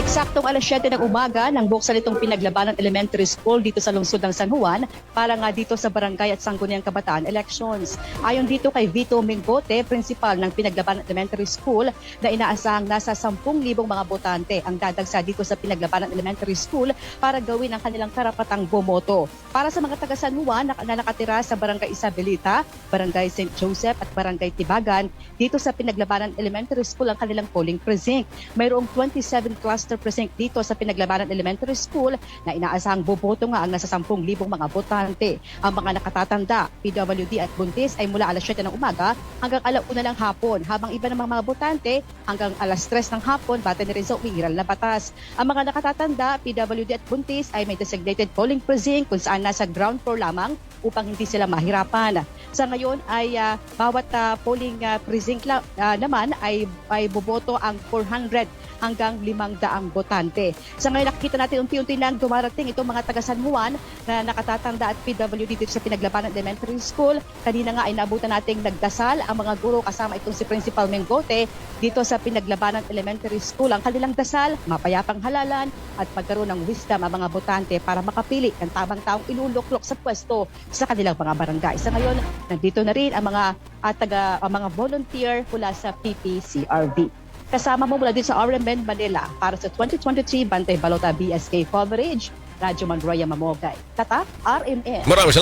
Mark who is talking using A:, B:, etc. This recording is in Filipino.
A: Eksaktong alas 7 ng umaga nang buksan itong pinaglabanan elementary school dito sa lungsod ng San Juan para nga dito sa barangay at Sangguniang Kabataan elections. Ayon dito kay Vito Mingote, principal ng pinaglabanan elementary school na inaasahang nasa 10,000 mga botante ang dadagsa dito sa pinaglabanan elementary school para gawin ang kanilang karapatang bumoto. Para sa mga taga San Juan na, na nakatira sa barangay Isabelita, barangay St. Joseph at barangay Tibagan, dito sa pinaglabanan elementary school ang kanilang polling precinct. Mayroong 27 cluster precinct dito sa Pinaglabanan Elementary School na inaasahang boboto nga ang nasa 10,000 mga botante. Ang mga nakatatanda, PWD at buntis ay mula alas 7 ng umaga hanggang alauna ng hapon. Habang iba namang mga botante hanggang alas 3 ng hapon, bata na rin sa umiiral na batas. Ang mga nakatatanda, PWD at buntis ay may designated polling precinct kung saan nasa ground floor lamang upang hindi sila mahirapan. Sa ngayon ay ah, bawat ah, polling ah, precinct la- ah, naman ay, ay boboto ang 400 hanggang 500 botante. Sa ngayon nakikita natin unti-unti nang dumarating itong mga taga San Juan na nakatatanda at PWD dito sa Pinaglabanan Elementary School. Kanina nga ay naabutan nating nagdasal ang mga guro kasama itong si Principal Mengote dito sa Pinaglabanan Elementary School. Ang kanilang dasal, mapayapang halalan at pagkaroon ng wisdom ang mga botante para makapili ng tamang taong iluluklok sa pwesto sa kanilang mga barangay. Sa ngayon, nandito na rin ang mga at taga ang mga volunteer mula sa PPCRV. Kasama mo mula din sa RMN Manila para sa 2023 Bantay Balota BSK coverage, Radyo Manroya Mamogay. Tata, RMN.
B: Maraming